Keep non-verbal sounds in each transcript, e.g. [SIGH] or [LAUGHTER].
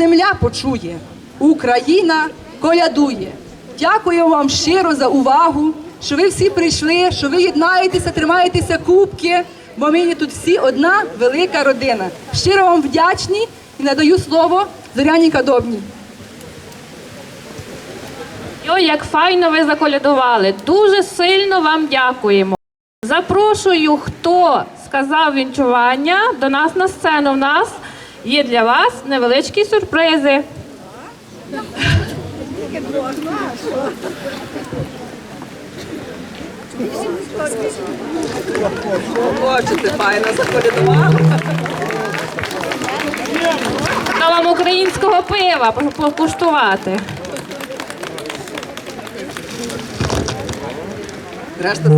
земля почує, Україна колядує. Дякую вам щиро за увагу, що ви всі прийшли, що ви єднаєтеся, тримаєтеся кубки, бо ми тут всі одна велика родина. Щиро вам вдячні і надаю слово Зоряні Кадобній. Ой, як файно ви заколядували. Дуже сильно вам дякуємо. Запрошую, хто сказав вінчування до нас на сцену. У нас є для вас невеличкі сюрпризи. Бачите, файно заколядували. Та вам українського пива покуштувати. Решта.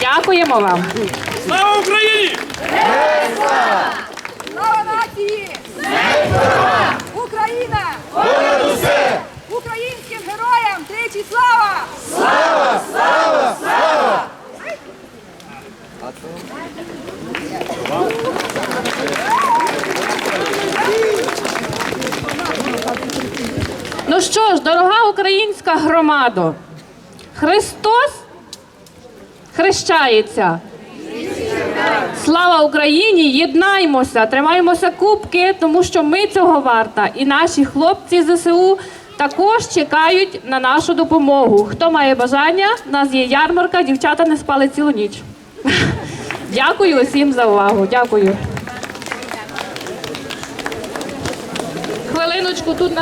Дякуємо вам. Слава Україні! Слава нації! Україна! Українським героям тричі слава! Ну що ж, дорога українська громадо, Христос хрещається. Слава Україні! Єднаймося, тримаймося кубки, тому що ми цього варта. І наші хлопці ЗСУ також чекають на нашу допомогу. Хто має бажання? У нас є ярмарка, дівчата не спали цілу ніч. [LAUGHS] Дякую усім за увагу. Дякую. Хвилиночку тут на